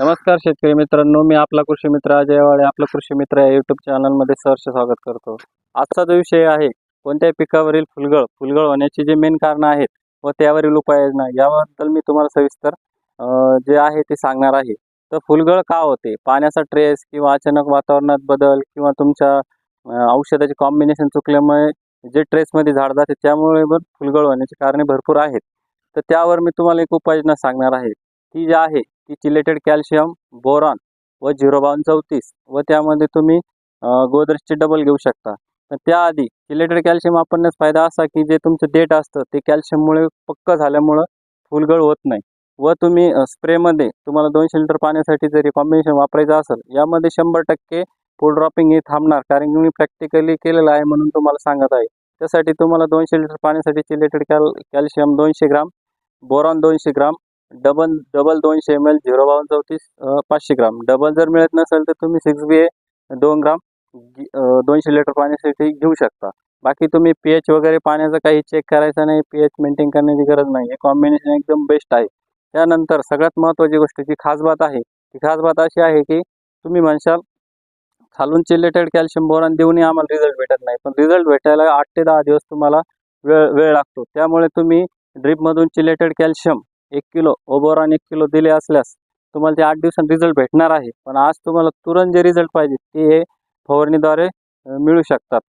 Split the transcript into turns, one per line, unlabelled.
नमस्कार शेतकरी मित्रांनो मी आपला कृषी मित्र अजय वाळे आपला कृषी मित्र या युट्यूब चॅनलमध्ये सहर्ष स्वागत करतो. आजचा जो विषय आहे कोणत्याही पिकावरील फुलगळ फुलगळ होण्याची जे मेन कारणं आहेत व त्यावरील उपाययोजना याबद्दल मी तुम्हाला सविस्तर जे आहे ते सांगणार आहे. तर फुलगळ का होते? पाण्याचा ट्रेस किंवा अचानक वातावरणात बदल किंवा तुमच्या औषधाचे कॉम्बिनेशन चुकल्यामुळे जे ट्रेसमध्ये झाड जाते त्यामुळे पण फुलगळ होण्याची कारणे भरपूर आहेत. तर त्यावर मी तुम्हाला एक उपाययोजना सांगणार आहे. ती जी आहे ती कॅल्शियम बोरॉन व झिरो बावन चौतीस. व त्यामध्ये तुम्ही गोदरेजचे डबल घेऊ शकता. त्याआधी चिलेटेड कॅल्शियम वापरण्यास फायदा असा की जे तुमचं देठ असतं ते कॅल्शियममुळे पक्क झाल्यामुळं फुलगळ होत नाही. व तुम्ही स्प्रेमध्ये तुम्हाला दोनशे लिटर पाण्यासाठी जरी कॉम्बिनेशन वापरायचं असेल यामध्ये शंभर टक्के फूल ड्रॉपिंग हे थांबणार. कारण की मी प्रॅक्टिकली केलेलं आहे म्हणून तुम्हाला सांगत आहे. त्यासाठी तुम्हाला दोनशे लिटर पाण्यासाठी चिलेटेड कॅल कॅल्शियम दोनशे ग्राम बोरॉन दोनशे ग्राम डबल डबल दोनशे एम एल झिरो बावन चौतीस पाचशे ग्राम. डबल जर मिळत नसेल तर तुम्ही सिक्स बी ए दोन ग्राम दोनशे लिटर पाण्यासाठी घेऊ शकता. बाकी तुम्ही पी एच वगैरे पाण्याचं काही चेक करायचं नाही पी एच मेंटेन करण्याची गरज नाही. हे कॉम्बिनेशन एकदम बेस्ट आहे. त्यानंतर सगळ्यात महत्त्वाची गोष्ट जी खास बात आहे ती खास बात अशी आहे की तुम्ही म्हणशाल खालून चिलेटेड कॅल्शियम बोरॉन देऊनही आम्हाला रिझल्ट भेटत नाही. पण रिझल्ट भेटायला आठ ते दहा दिवस तुम्हाला वेळ वेळ लागतो. त्यामुळे तुम्ही ड्रीपमधून चिलेटेड कॅल्शियम एक किलो ओबोरॉन एक किलो दिले असल्यास तुम्हाला ते आठ दिवसांत रिझल्ट भेटणार आहे. पण आज तुम्हाला तुरंत जे रिझल्ट पाहिजे ते हे फवारणीद्वारे मिळू शकतात.